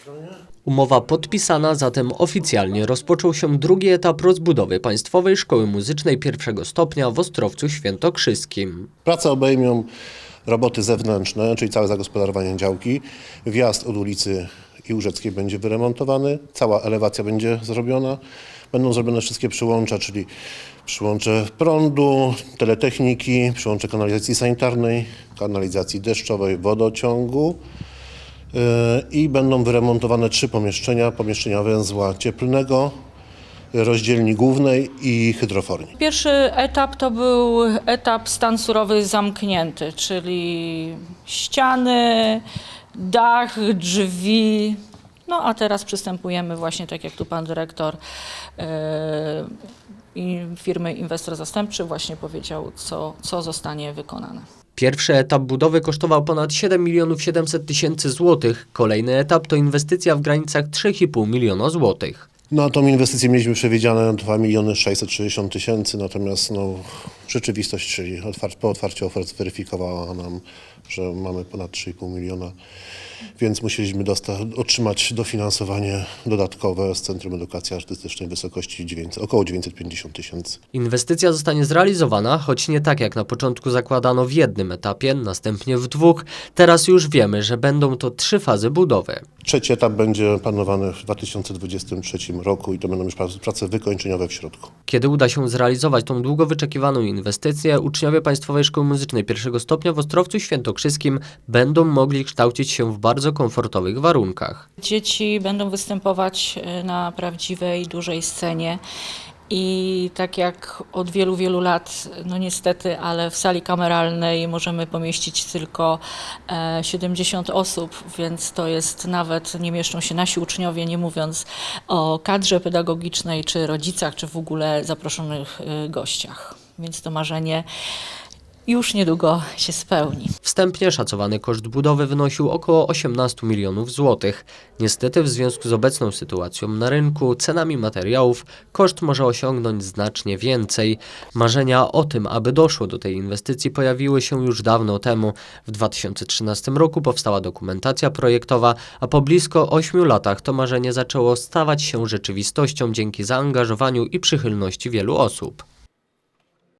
Stronie. Umowa podpisana, zatem oficjalnie rozpoczął się drugi etap rozbudowy Państwowej Szkoły Muzycznej pierwszego stopnia w Ostrowcu Świętokrzyskim. Prace obejmą roboty zewnętrzne, czyli całe zagospodarowanie działki. Wjazd od ulicy Iłużeckiej będzie wyremontowany, cała elewacja będzie zrobiona. Będą zrobione wszystkie przyłącza, czyli przyłącze prądu, teletechniki, przyłącze kanalizacji sanitarnej, kanalizacji deszczowej, wodociągu. Yy, I będą wyremontowane trzy pomieszczenia, pomieszczenia węzła cieplnego, rozdzielni głównej i hydroforni. Pierwszy etap to był etap stan surowy zamknięty, czyli ściany, dach, drzwi. No a teraz przystępujemy właśnie, tak jak tu pan dyrektor i firmy Inwestor Zastępczy właśnie powiedział, co, co zostanie wykonane. Pierwszy etap budowy kosztował ponad 7 milionów 700 tysięcy złotych. Kolejny etap to inwestycja w granicach 3,5 miliona złotych. Na tą inwestycję mieliśmy przewidziane 2 miliony 660 tysięcy, natomiast no, rzeczywistość, czyli po otwarciu ofert zweryfikowała nam, że mamy ponad 3,5 miliona, więc musieliśmy otrzymać dofinansowanie dodatkowe z Centrum Edukacji Artystycznej w wysokości 900, około 950 tysięcy. Inwestycja zostanie zrealizowana, choć nie tak jak na początku zakładano w jednym etapie, następnie w dwóch. Teraz już wiemy, że będą to trzy fazy budowy. Trzeci etap będzie planowany w 2023 roku i to będą już prace wykończeniowe w środku. Kiedy uda się zrealizować tą długo wyczekiwaną inwestycję, uczniowie Państwowej Szkoły Muzycznej pierwszego stopnia w Ostrowcu Świętokrzyskim będą mogli kształcić się w bardzo komfortowych warunkach. Dzieci będą występować e, na prawdziwej, dużej scenie. I tak jak od wielu, wielu lat, no niestety, ale w sali kameralnej możemy pomieścić tylko e, 70 osób, więc to jest nawet, nie mieszczą się nasi uczniowie, nie mówiąc o kadrze pedagogicznej, czy rodzicach, czy w ogóle zaproszonych e, gościach. Więc to marzenie już niedługo się spełni. Wstępnie szacowany koszt budowy wynosił około 18 milionów złotych. Niestety w związku z obecną sytuacją na rynku, cenami materiałów, koszt może osiągnąć znacznie więcej. Marzenia o tym, aby doszło do tej inwestycji pojawiły się już dawno temu. W 2013 roku powstała dokumentacja projektowa, a po blisko 8 latach to marzenie zaczęło stawać się rzeczywistością dzięki zaangażowaniu i przychylności wielu osób.